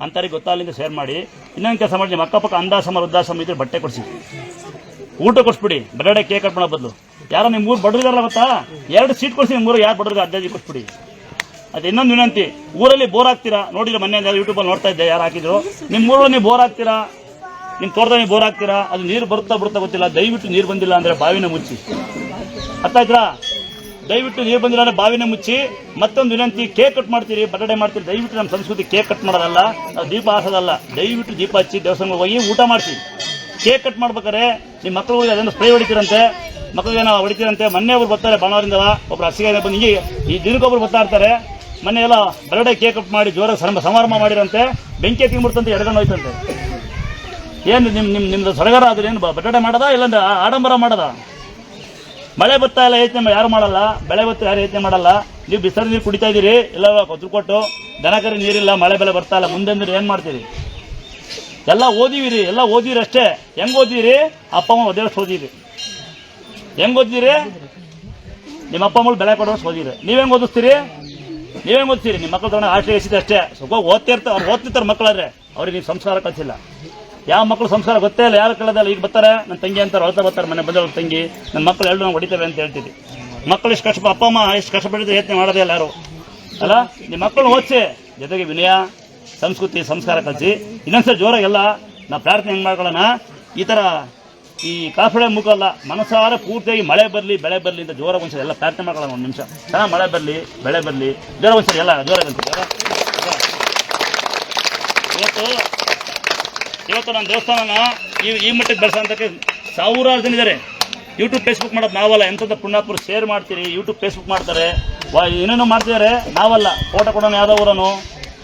ಅಂಥವ್ರಿಗೆ ಗೊತ್ತಾಗಲಿಂದ ಶೇರ್ ಮಾಡಿ. ಇನ್ನೊಂದು ಕೆಲಸ ಮಾಡಿ ನಿಮ್ಮ ಅಕ್ಕಪಕ್ಕ ಅಂದಾಸಮ ವೃದ್ಧಾಶ್ರಮ ಇದ್ರೆ ಬಟ್ಟೆ ಕೊಡಿಸಿ. ಊಟ ಕೊಡಿಸ್ಬಿಡಿ. ಬರಡೆ ಕೇಕ್ ಕಟ್ ಮಾಡೋ ಬದಲು. ಯಾರೋ ನಿಮ್ಮ ಊರು ಬಡ್ರಿದಾರಲ್ಲ ಗೊತ್ತಾ? ಎರಡು ಸೀಟ್ ಕೊಡಿಸಿ ನಿಮ್ಮ ಊರು ಯಾರು ಬಡ್ರಿಗೆ ಅಡ್ಡಾಜಿ ಕೊಟ್ಬಿಡಿ. ಅದು ಇನ್ನೊಂದು ವಿನಂತಿ. ಊರಲ್ಲಿ ಬೋರ್ ಆಗ್ತೀರಾ? ನೋಡಿದ್ರೆ ಮೊನ್ನೆ ಯೂಟ್ಯೂಬಲ್ಲಿ ನೋಡ್ತಾ ಇದ್ದೆ ಯಾರು ಹಾಕಿದ್ರು. ನಿಮ್ಮ ಊರಲ್ಲಿ ನೀವು ಬೋರ್ ಆಗ್ತೀರಾ? ನಿಮ್ಮ ತೋಟದಲ್ಲಿ ಬೋರ್ ಆಗ್ತೀರಾ? ಅದು ನೀರು ಬರುತ್ತಾ ಬರುತ್ತಾ ಗೊತ್ತಿಲ್ಲ. ದಯವಿಟ್ಟು ನೀರು ಬಂದಿಲ್ಲ ಅಂದರೆ ಬಾವಿನ ಮುಚ್ಚಿ. ಅರ್ಥ ಆಯ್ತಾ? ದಯವಿಟ್ಟು ನೀರು ಬಂದಿಲ್ಲ ಬಾವಿನ ಮುಚ್ಚಿ, ಮತ್ತೊಂದು ವಿನಂತಿ, ಕೇಕ್ ಕಟ್ ಮಾಡ್ತೀರಿ ಬಟಾಡೆ ಮಾಡ್ತೀರಿ, ದಯವಿಟ್ಟು ನಮ್ಮ ಸಂಸ್ಕೃತಿ ಕೇಕ್ ಕಟ್ ಮಾಡೋದಲ್ಲ, ನಾವು ದೀಪ ಹಾಸೋದಲ್ಲ. ದಯವಿಟ್ಟು ದೀಪ ಹಚ್ಚಿ, ದೇವಸ್ಥಾನಕ್ಕೆ ಹೋಗಿ ಊಟ ಮಾಡ್ತೀವಿ ಕೇಕ್ ಕಟ್ ಮಾಡ್ಬೇಕಾದ್ರೆ ನಿಮ್ಮ ಮಕ್ಕಳಿಗೆ ಅದನ್ನು ಸ್ಪ್ರೇ ಹೊಡಿತೀರಂತೆ. ಮಕ್ಕಳಿಗೆ ನಾವು ಹೊಡಿತೀರಂತೆ. ಮೊನ್ನೆ ಒಬ್ರು ಬರ್ತಾರೆ ಬಾಣವರಿಂದ ಒಬ್ರು ಹಸಿಗೆ ಬಂದು ಹಿಂಗೆ, ಈ ದಿನಕ್ಕೊಬ್ರು ಬರ್ತಾ ಇರ್ತಾರೆ. ಮೊನ್ನೆ ಎಲ್ಲ ಬರಡೆ ಕೇಕ್ ಕಟ್ ಮಾಡಿ ಜೋರಾಗಿ ಸಮ ಸಮಾರಂಭ ಮಾಡಿರಂತೆ. ಬೆಂಕಿ ತಿಂಬಿಡ್ತಂತೆ ಎಡಗಂಡು ಹೋಯ್ತಂತೆ. ಏನು ನಿಮ್ಮ ನಿಮ್ಮ ನಿಮ್ಮದು ಸಡಗರ ಆದ್ರೆ ಏನು ಬಟಾಟೆ ಮಾಡೋದಾ, ಇಲ್ಲಾಂದ್ರೆ ಆಡಂಬರ ಮಾಡೋದಾ? ಮಳೆ ಬರ್ತಾ ಇಲ್ಲ ಯೋಚನೆ ಯಾರು ಮಾಡಲ್ಲ? ಬೆಳೆ ಬತ್ತ ಯಾರು ಯೋಚನೆ ಮಾಡಲ್ಲ. ನೀವು ಬಿಸಿಲು ನೀರು ಕುಡಿತಾ ಇದ್ದೀರಿ ಇಲ್ಲ ಕೊತ್ತು ಕೊಟ್ಟು ದನಕರಿ ನೀರಿಲ್ಲ, ಮಳೆ ಬೆಳೆ ಬರ್ತಾ ಇಲ್ಲ. ಮುಂದೆ ಅಂದ್ರೆ ಏನು ಮಾಡ್ತೀರಿ? ಎಲ್ಲ ಓದಿವಿರಿ, ಎಲ್ಲ ಓದಿರಿ ಅಷ್ಟೇ. ಹೆಂಗ್ ಓದಿರಿ? ಅಪ್ಪ, ಅಮ್ಮ ಒದೇಷ್ಟು ಓದಿರಿ. ಹೆಂಗ್ ಓದಿರಿ? ನಿಮ್ಮ ಅಪ್ಪ ಅಮ್ಮಳು ಬೆಳೆ ಕೊಡೋಷ್ಟು ಓದಿರಿ. ನೀವೇಂಗೆ ಓದಿಸ್ತೀರಿ? ನೀವೇನು ಓದ್ತೀರಿ ನಿಮ್ಮ ಮಕ್ಕಳು ತಗೊಂಡು ಆಶ್ರಯ ಅಷ್ಟೇ. ಸ್ವಲ್ಪ ಓದ್ತಿರ್ತಾರೆ ಅವ್ರು ಓದ್ತಿರ್ತಾರೆ ಮಕ್ಕಳಾದ್ರೆ ಅವ್ರಿಗೆ ನೀವು ಸಂಸ್ಕಾರ ಕಲಿಸಿಲ್ಲ ಯಾವ ಮಕ್ಕಳು ಸಂಸ್ಕಾರ ಗೊತ್ತೇ ಇಲ್ಲ, ಯಾರು ಕೇಳೋದಲ್ಲ ಈಗ ಬರ್ತಾರೆ ನನ್ನ ತಂಗಿ ಅಂತಾರೆ ಅಳ್ತಾ ಬರ್ತಾರೆ, ಮನೆ ಬಂದವ್ರ ತಂಗಿ. ನನ್ನ ಮಕ್ಕಳು ಎರಡು ನಾವು ಹೊಡಿತೇವೆ ಅಂತ ಹೇಳ್ತೀವಿ ಮಕ್ಕಳು ಇಷ್ಟು ಕಷ್ಟ, ಅಪ್ಪ, ಅಮ್ಮ ಇಷ್ಟು ಕಷ್ಟಪಡಿದ್ರೆ ಯತ್ನ ಮಾಡೋದೇ ಇಲ್ಲ ಯಾರು. ಅಲ್ಲ ನಿಮ್ಮ ಮಕ್ಕಳು ಓದಿಸಿ. ಜೊತೆಗೆ ವಿನಯ, ಸಂಸ್ಕೃತಿ, ಸಂಸ್ಕಾರ ಕಲಿಸಿ. ಇನ್ನೊಂದ್ಸಲ ಜೋರಾಗೆಲ್ಲ ನಾವು ಪ್ರಾರ್ಥನೆ ಹೆಂಗೆ ಮಾಡ್ಕೊಳ್ಳೋಣ? ಈ ಥರ ಈ ಕಾಫಿಳೆ ಮುಖಲ್ಲ ಮನಸಾರ ಪೂರ್ತಿಯಾಗಿ ಮಳೆ ಬರಲಿ, ಬೆಳೆ ಬರಲಿ ಅಂತ ಜೋರಾಗಿ ಒಂದ್ಸಲ ಎಲ್ಲ ಪ್ರಾರ್ಥನೆ ಮಾಡ್ಕೊಳ್ಳೋಣ ಒಂದು ನಿಮಿಷ. ಚೆನ್ನಾಗಿ ಮಳೆ ಬರಲಿ, ಬೆಳೆ ಬರಲಿ. ಜೋರ ಒಂದ್ಸಲ ಎಲ್ಲ ಜೋರಾಗಿ ಅಂತ ಇವತ್ತು ನನ್ನ ದೇವಸ್ಥಾನನ ಈ ಈ ಮಟ್ಟಕ್ಕೆ ಬೆಳೆಸೋಂಥಕ್ಕೆ ಸಾವಿರಾರು ಜನ ಇದ್ದಾರೆ. ಯೂಟ್ಯೂಬ್ ಫೇಸ್ಬುಕ್ ಮಾಡೋದು ನಾವಲ್ಲ. ಎಂಥದ್ದು ಪುಣ್ಯಾಪುರ ಶೇರ್ ಮಾಡ್ತೀರಿ ಯೂಟ್ಯೂಬ್ ಫೇಸ್ಬುಕ್ ಮಾಡ್ತಾರೆ. ವಾ, ಏನೇನೋ ಮಾಡ್ತಿದ್ದಾರೆ, ನಾವಲ್ಲ. ಫೋಟೋ ಕೊಡೋನು ಯಾವುದೋ ಊರನು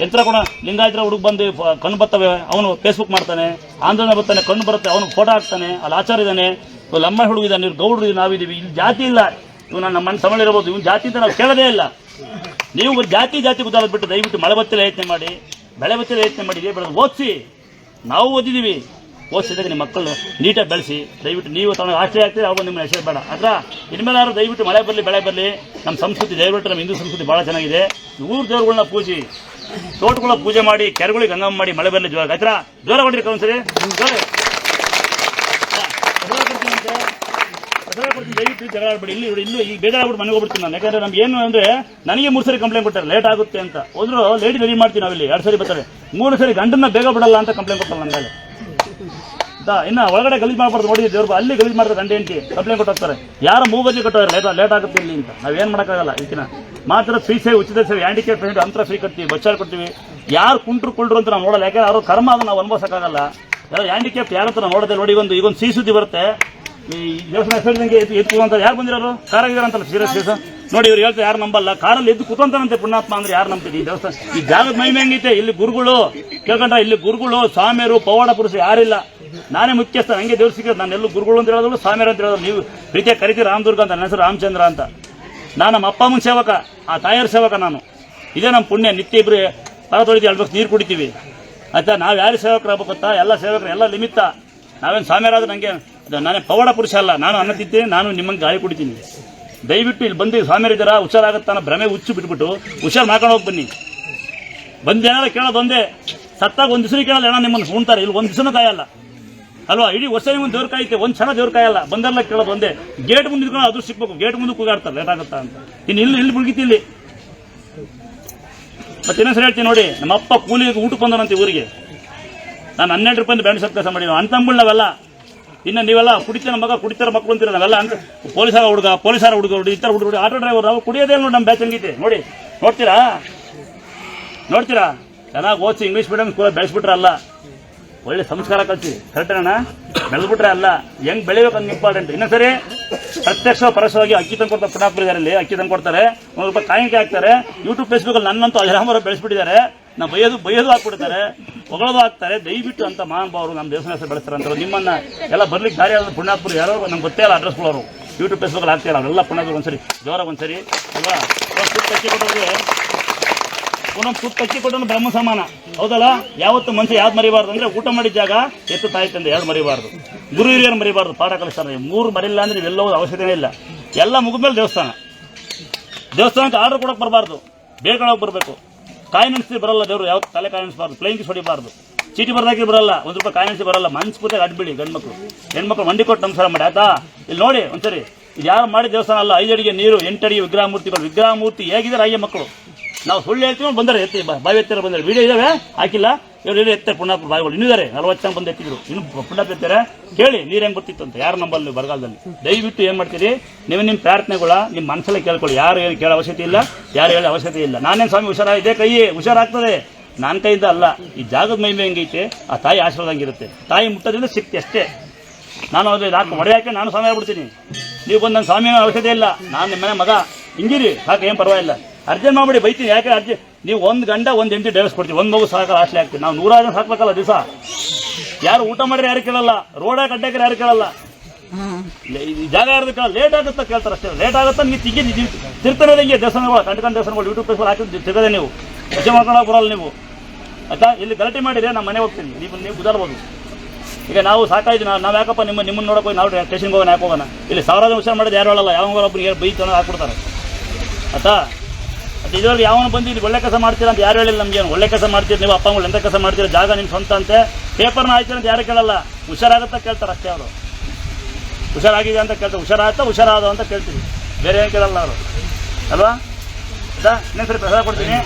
ಯಂತ್ರ ಕೊಡ, ಲಿಂಗಾಯತರ ಹುಡುಗ ಬಂದು ಕಣ್ಣು ಬರ್ತವೆ. ಅವನು ಫೇಸ್ಬುಕ್ ಮಾಡ್ತಾನೆ. ಆಂದೋಲನ ಬರ್ತಾನೆ, ಕಣ್ಣು ಬರುತ್ತೆ. ಅವನು ಫೋಟೋ ಹಾಕ್ತಾನೆ. ಅಲ್ಲಿ ಆಚಾರ ಇದ್ದಾನೆ. ಲಮ್ಮ ಹುಡುಗ ಇದ್ದಾನೆ. ಇವ್ರು ಗೌಡ್ರು ನಾವಿದ್ದೀವಿ. ಇಲ್ಲಿ ಜಾತಿ ಇಲ್ಲ. ಇವ್ ನಮ್ಮ ಮಣ್ಣು ಸಮಳಿರ್ಬೋದು ಇವ್ನು ಜಾತಿ ಅಂತ ನಾವು ಕೇಳೋದೇ ಇಲ್ಲ. ನೀವು ಜಾತಿ ಜಾತಿ ಗೊತ್ತಾಗೋದು ಬಿಟ್ಟು ದಯವಿಟ್ಟು ಮಳೆ ಬತ್ತಲೆ ಯತ್ನೆ ಮಾಡಿ. ಬೆಳೆ ಬತ್ತಲೆ ಯತ್ನೆ ಮಾಡಿ. ಬೆಳೆದು ಓದಿಸಿ. ನಾವು ಓದಿದ್ದೀವಿ. ಓದಿಸಿದಾಗ ನಿಮ್ಮ ಮಕ್ಕಳು ನೀಟಾಗಿ ಬೆಳೆಸಿ. ದಯವಿಟ್ಟು ನೀವು ತಮ್ಮ ಆಶ್ರಯ ಆಗ್ತೀರಿ ಅವಾಗ ನಿಮ್ಮ ಹೆಸರು ಬೇಡ. ಅದ್ರ ಇನ್ಮೇಲಾದ್ರೂ ದಯವಿಟ್ಟು ಮಳೆ ಬರಲಿ, ಬೆಳೆ ಬರಲಿ. ನಮ್ಮ ಸಂಸ್ಕೃತಿ ದಯವಿಟ್ಟು ನಮ್ಮ ಹಿಂದೂ ಸಂಸ್ಕೃತಿ ಭಾಳ ಚೆನ್ನಾಗಿದೆ. ಊರು ದೇವ್ರುಗಳನ್ನ ಪೂಜಿ. ತೋಟಗಳ ಪೂಜೆ ಮಾಡಿ ಕೆರೆಗಳಿಗೆ ಗಂಗಮ್ಮ ಮಾಡಿ ಮಳೆ ಬರಲಿ ಜೋರ ಆಯ್ತಾ? ಜೋರ ಹೊಡಿರಿ ಕೌನ್ಸರಿ ಜೋರ ದಯವಿಟ್ಟು ಜಗಳ ಆಡ್ಬೇಡಿ ಇಲ್ಲಿ ಇಲ್ಲಿ ಈಗ ಬೇಜಾರಾಗ್ಬಿಟ್ಟು ಮನೆಗೆ ಹೋಗ್ಬಿಡ್ತೀನಿ ನಾನು. ಯಾಕಂದ್ರೆ ನಮ್ಗೆ ಏನು ಅಂದ್ರೆ, ನನಗೆ ಮೂರು ಸರಿ ಕಂಪ್ಲೇಂಟ್ ಕೊಟ್ಟಾರೆ ಲೇಟ್ ಆಗುತ್ತೆ ಅಂತ. ಹೋದ್ರು ಲೇಡಿ ರೆಡಿ ಮಾಡ್ತೀವಿ ನಾವಿಲ್ಲಿ, ಎರಡು ಸರಿ ಬರ್ತಾರೆ. ಮೂರು ಸರಿ ಗಂಡನ್ನ ಬೇಗ ಬಿಡಲ್ಲ ಅಂತ ಕಂಪ್ಲೇಂಟ್ ಕೊಟ್ಟಲ್ಲ ನನ್ನ ಮೇಲೆ? ಇನ್ನ ಒಳಗಡೆ ಗಲೀಜ್ ಮಾಡಬಾರ್ದು ನೋಡಿ, ದೇವ್ರು, ಅಲ್ಲಿ ಗಲೀಜ್ ಮಾಡ್ತಾರೆ ಗಂಟೆ ಹೆಂಡತಿ ಕಂಪ್ಲೇಂಟ್ ಕೊಟ್ಟೋಗ್ತಾರೆ. ಯಾರು ಮೂಗಜ್ಜಿ ಕೊಟ್ಟವ್ರೆ ಲೇಟ್ ಲೇಟ್ ಆಗುತ್ತೆ ಇಲ್ಲಿ ಅಂತ. ನಾವೇನು ಮಾಡೋಕ್ಕಾಗಲ್ಲ ಇದಕ್ಕಿನ ಮಾತ್ರ ಫ್ರೀ ಸೇವೆ, ಉಚಿತ ಸೇವೆ ಹ್ಯಾಂಡಿಕೇಪ್ ಪೇಮೆಂಟ್ ಅಂತರ ಫ್ರೀ ಕಟ್ತೀವಿ ಬಸ್ ಚಾರ್ಜ್ ಕೊಡ್ತೀವಿ. ಯಾರು ಕುಂಟ್ರು ಕುಳ್ರು ಅಂತ ನಾವು ನೋಡಲ್ಲ. ಯಾಕಂದ್ರೆ ಅವ್ರ ಕರ್ಮ ಅದು ನಾವು ಅನುಭವಿಸಕ್ಕಾಗಲ್ಲ. ಯಾರು ಹ್ಯಾಂಡಿಕೇಪ್ ಯಾರ ಹತ್ರ ನೋಡದೆ ನೋಡಿ ಒಂದು ಈಗೊಂದು ಸಿ ಸುದ್ದಿ ಬರುತ್ತೆ. ದೇವಸ್ಥಾನ ಹೆಸರಿದಂಗೆ ಎದ್ದು ಎದ್ದು ಯಾರು ಬಂದಿರೋರು? ಕಾರಾಗಿದಾರಂತಲ್ಲ ಸೀರಿಯಸ್ ಕೇಸ? ನೋಡಿ, ಇವ್ರು ಹೇಳ್ತಾರೆ ಯಾರು ನಂಬಲ್ಲ. ಕಾರಲ್ಲಿ ಎದ್ದು ಕೂತಂತಾನಂತೆ ಪುಣ್ಯಾತ್ಮ ಅಂದ್ರೆ ಯಾರು ನಂಬ್ತೀನಿ ಈ ದೇವಸ್ಥಾನ? ಈ ಜಾಗದ ಮಹಿಮೆ ಹೆಂಗೈತೆ? ಇಲ್ಲಿ ಗುರುಗಳು, ಕೇಳ್ಕೊಂಡ್ರೆ ಇಲ್ಲಿ ಗುರುಗಳು, ಸ್ವಾಮಿಯರು, ಪವಾಡ ಪುರುಷ ಯಾರಿಲ್ಲ. ನಾನೇ ಮುಖ್ಯಸ್ಥ ನಂಗೆ ದೇವ್ರು ಸಿಕ್ಕಿದ್ರೆ ನಾನು ಎಲ್ಲೂ ಗುರುಗಳು ಅಂತ ಹೇಳೋದು ಸ್ವಾಮಿಯರು ಅಂತ ಹೇಳೋದು ನೀವು ಪ್ರೀತಿಯಾಗಿ ಕರಿತೀವಿ ರಾಮದುರ್ಗ ಅಂತ, ನನ್ನ ಹೆಸರು ರಾಮಚಂದ್ರ ಅಂತ. ನಾನು ನಮ್ಮ ಅಪ್ಪ ಅಮ್ಮನ ಸೇವಕ, ಆ ತಾಯಿಯರ ಸೇವಕ ನಾನು. ಇದೇ ನಮ್ಮ ಪುಣ್ಯ, ನಿತ್ಯ ಇಬ್ಬರು ಪರ ತೊಳಿತೀವಿ ಅಳ್ಬೇಕು ನೀರು ಕುಡಿತೀವಿ. ಆಯ್ತಾ? ನಾವು ಯಾರು ಸೇವಕರಾಗಬೇಕು ಗೊತ್ತಾ? ಎಲ್ಲ ಸೇವಕರು, ಎಲ್ಲ ನಿಮಿತ್ತ. ನಾವೇನು ಸ್ವಾಮಿಯರಾದ್ರೆ ನನಗೆ ನಾನೇ ಪವಾಡ ಪುರುಷ ಅಲ್ಲ. ನಾನು ಅನ್ನ ನಾನು ನಿಮ್ಮಂಗೆ ಗಾಳಿ ಕುಡಿತೀನಿ. ದಯವಿಟ್ಟು ಇಲ್ಲಿ ಬಂದು ಸ್ವಾಮಿಯರಿದ್ದಾರ ಹುಷಾರಾಗತ್ತ ಅನ್ನೋ ಭ್ರಮೆ ಹುಚ್ಚು ಬಿಟ್ಬಿಟ್ಟು ಹುಷಾರು ಮಾಡ್ಕೊಂಡು ಹೋಗಿ ಬನ್ನಿ. ಕೇಳೋ ಕೇಳೋದು ಒಂದೇ. ಸತ್ತಾಗ ಒಂದು ದಿವಸ ಕೇಳಲ್ಲ, ಏನೋ ನಿಮ್ಮನ್ನು ಉಣ್ತಾರೆ ಇಲ್ಲಿ ಒಂದು ದಿವಸನೂ ಕಾಯಲ್ಲ. ಅಲ್ವಾ? ಇಡೀ ವರ್ಷ ನಿಮ್ಮನ್ನು ದೇವ್ರ ಕಾಯುತ್ತೆ ಒಂದು ಕ್ಷಣ ದೇವ್ರ ಕಾಯಲ್ಲ. ಬಂದಲ್ಲ ಕೇಳೋದು ಒಂದೇ. ಗೇಟ್ ಮುಂದೆ ಅದು ಸಿಗ್ಬೇಕು ಗೇಟ್ ಮುಂದೆ ಕೂಗಾಡ್ತಾರೆ, ಲೇಟ್ ಅಂತ. ಇನ್ನು ಇಲ್ಲಿ ಇಲ್ಲಿ ಮುಳುಗಿತಿ ಇಲ್ಲಿ. ಮತ್ತೆ ಇನ್ನೊಂದ್ಸರಿ ಹೇಳ್ತೀನಿ ನೋಡಿ ನಮ್ಮ ಅಪ್ಪ ಕೂಲಿಗೆ ಊಟಕ್ಕೆ ಬಂದನಂತೆ ಊರಿಗೆ. ನಾನು ಹನ್ನೆರಡು ರೂಪಾಯಿ ಬ್ಯಾಂಡ್ ಸರ್ ಕೆಲಸ ಮಾಡಿದ್ವಿ ನಾವೆಲ್ಲ ಇನ್ನು ನೀವೆಲ್ಲ ಕುಡಿತನ ಮಗ, ಕುಡಿತಾರ ಮಕ್ಕಳು ಅಂತೀರ ನಾವೆಲ್ಲ ಅಂತ ಪೊಲೀಸರ ಹುಡುಗ ಪೊಲೀಸರ ಹುಡುಗ ಹುಡುಗ ಈ ಥರ ಹುಡುಗ ಆಟೋ ಡ್ರೈವರ್ ನಾವು ಕುಡಿಯೋದೇ ನೋಡಿ ನಮ್ಮ ಬ್ಯಾಚ್ ಹಂಗೈತೆ. ನೋಡಿ, ನೋಡ್ತೀರಾ? ನೋಡ್ತೀರಾ? ಚೆನ್ನಾಗಿ ಓದಿಸಿ ಇಂಗ್ಲೀಷ್ ಮೀಡಿಯಂ ಸ್ಕೂಲ್ ಬೆಳೆಸ್ಬಿಟ್ರಲ್ಲ ಒಳ್ಳೆ ಸಂಸ್ಕಾರ ಕಲಿಸಿ. ಕರೆಕ್ಟೇನಣ್ಣ ಬೆಳೆದ್ಬಿಟ್ರೆ ಅಲ್ಲ. ಹೆಂಗ್ ಬೆಳಿಬೇಕು ಹಂಗೆ ಇಂಪಾರ್ಟೆಂಟ್ ಇನ್ನೊಂದ್ಸರಿ ಪ್ರತ್ಯಕ್ಷ ಪರಸ್ಯವಾಗಿ ಅಕ್ಕಿ ತಂದು ಕೊಡ್ತಾರೆ ಪುಣಾಪುರಿದಾರೆ ಇಲ್ಲಿ ಅಕ್ಕಿ ತಂದು ಕೊಡ್ತಾರೆ. ಒಂದು ರೂಪಾಯಿ ಕಾಯಿಕೆ ಹಾಕ್ತಾರೆ. ಯೂಟ್ಯೂಬ್ ಫೇಸ್ಬುಕ್ಕಲ್ಲಿ ನನ್ನಂತೂ ಅಜರಾಮರ ಬೆಳೆಸ್ಬಿಟ್ಟಿದ್ದಾರೆ. ನಾ ಬೈಯೋದು ಬೈಯೋದು ಹಾಕ್ಬಿಡ್ತಾರೆ ಹೊಗಳೋದು ಹಾಕ್ತಾರೆ ದಯವಿಟ್ಟು ಅಂತ ಮಹಾನುಭಾವರು ನಮ್ಮ ದೇವಸ್ಥಾನ ಹೆಸರು ಬೆಳೆಸ್ತಾರೆ ಅಂತ ನಿಮ್ಮನ್ನ ಎಲ್ಲ ಬರ್ಲಿಕ್ಕೆ ದಾರಿ ಆದ ಪುಣ್ಯಾತ್ಮರು ಯಾರೋ ನಮ್ಗೆ ಗೊತ್ತೇ ಇಲ್ಲ ಅಡ್ರೆಸ್ಗಳವರು ಯೂಟ್ಯೂಬ್ ಫೇಸ್ಬುಕ್ಲ್ಲಿ ಹಾಕ್ತಾ ಇಲ್ಲ ಅವರೆಲ್ಲ ಪುಣ್ಯಾತ್ಮರು ಒಂದ್ಸರಿ ಜೋರ ಒಂದ್ಸರಿ. ಅಲ್ವಾ? ಅಕ್ಕಿ ಕೊಟ್ಟವ್ರಿಗೆ ಒಂದೊಂದು ಸುತ್ತ ಅಕ್ಕಿ ಕೊಟ್ಟನು ಬ್ರಹ್ಮ ಸಮಾನ. ಹೌದಲ್ಲ? ಯಾವತ್ತು ಮನುಷ್ಯ ಯಾವ್ದು ಮರಿಬಾರ್ದು ಅಂದ್ರೆ ಊಟ ಮಾಡಿದ ಜಾಗ ಎತ್ತು ತಾಯಿ ತಂದೆ, ಯಾವ್ದು ಮರಿಬಾರ್ದು? ಗುರು ಹಿರಿಯರು ಮರಿಬಾರ್ದು, ಪಾಠ ಕಲಿಸ್ತಾರೆ. ಮೂರು ಮರಿಲ್ಲ ಅಂದ್ರೆ ಇವೆಲ್ಲವೂ ಅವಶ್ಯಕತೆ ಇಲ್ಲ. ಎಲ್ಲ ಮುಗಿದ್ಮೇಲೆ ದೇವಸ್ಥಾನ. ದೇವಸ್ಥಾನಕ್ಕೆ ಆರ್ಡರ್ ಕೊಡಕ್ಕೆ ಬರಬಾರ್ದು. ಬೇಡ್ಕೊಳಕ್ಕೆ ಬರಬೇಕು. ಕಾಯಿ ಬರಲ್ಲ ದೇವರು ಯಾವ ತಲೆ ಕಾಯಿ ನೆನೆಸಬಾರ್ದು ಪ್ಲೇಯಿಂಗ್ ಹೊಡಿಬಾರ್ದು ಚೀಟಿ ಬರ್ದಾಕಿ ಬರಲ್ಲ, ಒಂದು ರೂಪಾಯಿ ಕಾಯಿ ನೆನೆಸಿ ಬರಲ್ಲ ಮನ್ಸ್ಪೂರ್ತಿ ಅಡ್ಬಿಡಿ ಗಂಡ್ಮಕ್ಳು. ಹೆಣ್ಮಕ್ಳು ಮಂಡಿ ಕೊಟ್ಟು ನಮಸ್ಕಾರ ಮಾಡಿ, ಆಯ್ತಾ? ಇಲ್ಲಿ ನೋಡಿ, ಒಂದ್ಸರಿ. ಇದು ಯಾರು ಮಾಡಿ ದೇವಸ್ಥಾನ ಅಲ್ಲ, ಐದು ಅಡಿಗೆ ನೀರು, ಎಂಟು ಅಡಿಗೆ ವಿಗ್ರಹ ಮೂರ್ತಿಗಳು ವಿಗ್ರಹ ಮೂರ್ತಿ ಹೇಗಿದ್ದಾರೆ ಅಯ್ಯ ಮಕ್ಕಳು. ನಾವು ಸುಳ್ಳು ಹೇಳ್ತೀವಿ, ಬಂದರೆ ಎತ್ತಿ ಬಾವಿ ಎತ್ತಿರ ಬಂದರೆ. ವಿಡಿಯೋ ಇದಾವೆ? ಹಾಕಿಲ್ಲ? ಇವ್ರು ಇವ್ರು ಎತ್ತಾರೆ ಪುಣ್ಯಾಪುರ ಇನ್ನೂ ಇನ್ನಿದ್ದಾರೆ ನಲವತ್ತು ಜನ ಬಂದು ಎತ್ತಿದ್ರು. ಇನ್ನು ಪುಣ್ಯಾಪ ಎತ್ತಾರೆ. ಕೇಳಿ, ನೀರು ಹೆಂಗೆ ಬರ್ತಿತ್ತು ಅಂತ. ಯಾರು ನಂಬಲ್ಲ ನೀವು ಬರಗಾಲದಲ್ಲಿ? ದಯವಿಟ್ಟು ಏನು ಮಾಡ್ತೀರಿ? ನೀವು ನಿಮ್ಮ ಪ್ರಾರ್ಥನೆಗಳ, ನಿಮ್ಮ ಮನಸ್ಸಲ್ಲೇ ಕೇಳ್ಕೊಳ್ಳಿ. ಯಾರು ಏನು ಕೇಳೋ ಅವಶ್ಯಕತೆ ಇಲ್ಲ, ಯಾರು ಹೇಳೋ ಅವಶ್ಯಕತೆ ಇಲ್ಲ. ನಾನೇನು ಸ್ವಾಮಿ ಹುಷಾರಾಗಿದೆ ಕೈ ಹುಷಾರಾಗ್ತದೆ. ನನ್ನ ಕೈಯಿಂದ ಅಲ್ಲ. ಈ ಜಾಗದ ಮಹಿಮೆ ಹೆಂಗೈತೆ ಆ ತಾಯಿ ಆಶೀರ್ವಾದ ಹಂಗಿರುತ್ತೆ ತಾಯಿ ಮುಟ್ಟೋದ್ರಿಂದ ಶಕ್ತಿ ಅಷ್ಟೇ. ನಾನು ಅದು ನಾಲ್ಕು ಮಡೆ ಹಾಕಿ ನಾನು ಸ್ವಾಮಿ ಆಗ್ಬಿಡ್ತೀನಿ. ನೀವು ಬಂದು ನನ್ನ ಸ್ವಾಮಿ ಅವಶ್ಯಕತೆ ಇಲ್ಲ. ನಾನು ನಿಮ್ಮ ಮನೆ ಮಗ. ಹಿಂಗಿರಿ, ಸಾಕು, ಏನು ಪರವಾಗಿಲ್ಲ. ಅರ್ಜೆಂಟ್ ಮಾಡಿಬಿಡಿ, ಬೈತೀನಿ. ಯಾಕೆ ಅರ್ಜೆಂಟ್ ನೀವು ಒಂದು ಗಂಡ ಒಂದು ಹೆಂಡತಿ ಡೈವರ್ಸ್ ಕೊಡ್ತೀವಿ. ಒಂದು ಮಗು ಸಾಕಲ್ಲ ಅಷ್ಟೇ ಆಗ್ತೀವಿ ನಾವು ನೂರಾರು ಜನ ಸಾಕ್ಬೇಕಲ್ಲ ದಿವಸ? ಯಾರು ಊಟ ಮಾಡಿದ್ರೆ ಯಾರು ಕೇಳಲ್ಲ? ರೋಡ ಅಡ್ಡಾಕಿದ್ರೆ ಯಾರು ಕೇಳಲ್ಲ? ಜಾಗ ಯಾರು ಕೇಳಲ್ಲ? ಲೇಟ್ ಆಗುತ್ತಾ ಕೇಳ್ತಾರೆ ಅಷ್ಟೇ. ಲೇಟ್ ಆಗುತ್ತಾ ನೀವು ತಿಂಗಿ ತಿರ್ತಾನೆ ಹಿಂಗೆ ದೇವಸ್ಥಾನಗಳು ಕಂಡು ದೇವಸ್ಥಾನಗಳು ಯೂಟ್ಯೂಬ್ ಪೇಸ್ ಹಾಕಿ ತಿರ್ಗದೆ ನೀವು. ವಿಷಯ ಮಾಡ್ಕೊಳಕ್ಕೆ ಬರಲ್ಲ ನೀವು. ಆಯ್ತಾ? ಇಲ್ಲಿ ಗಲಾಟೆ ಮಾಡಿದ್ರೆ ನಮ್ಮ ಮನೆ ಹೋಗ್ತೀನಿ. ನೀವು ನೀವು ಗುಜಾರ್ಬೋದು ಈಗ ನಾವು ಸಾಕಾಯ್ತು ನಾವು ನಾವು ಯಾಕಪ್ಪ ನಿಮ್ಮ ನಿಮ್ಮನ್ನು ನೋಡೋಕೆ ಹೋಗಿ ನಾವು ಸ್ಟೇಷನ್ಗೆ ಹೋಗೋಣ ಯಾಕೆ ಹೋಗೋಣ? ಇಲ್ಲಿ ಸಾವಿರಾರು ವಿಷಯ ಮಾಡೋದು ಯಾರು ಹೇಳಲ್ಲ. ಯಾವಾಗ ಒಬ್ಬರಿಗೆ ಬೈತು ಅನ್ನೋದು ಹಾಕ್ಬಿಡ್ತಾರೆ. ಆಯ್ತಾ? ಮತ್ತು ಇದ್ರಲ್ಲಿ ಯಾವನು ಬಂದು ಇಲ್ಲಿ ಒಳ್ಳೆ ಕೆಲಸ ಮಾಡ್ತೀರಾ ಅಂತ ಯಾರು ಹೇಳಿಲ್ಲ ನಮ್ಗೆ ಒಳ್ಳೆ ಕೆಲಸ ಮಾಡ್ತೀರಿ ನೀವು ಅಪ್ಪ ಎಂಥ ಕೆಲಸ ಮಾಡ್ತೀರಾ? ಜಾಗ ನಿಮ್ಮ ಸ್ವಂತ ಅಂತೆ. ಪೇಪರ್ನ ಆಯ್ತು ಅಂತ ಯಾರು ಕೇಳಲ್ಲ. ಹುಷಾರಾಗುತ್ತಾ ಕೇಳ್ತಾರೆ ಅಷ್ಟೇ ಅವರು. ಹುಷಾರಾಗಿದೆ ಅಂತ ಕೇಳ್ತಾರೆ. ಹುಷಾರಾಗ್ತಾ ಹುಷಾರಾದ ಅಂತ ಕೇಳ್ತೀವಿ. ಬೇರೆ ಏನು ಕೇಳಲ್ಲ ಅವರು. ಅಲ್ವಾ? ಆಯ್ತಾ? ಇನ್ನೊಂದ್ಸರಿ ಪ್ರಸಾದ ಕೊಡ್ತೀನಿ.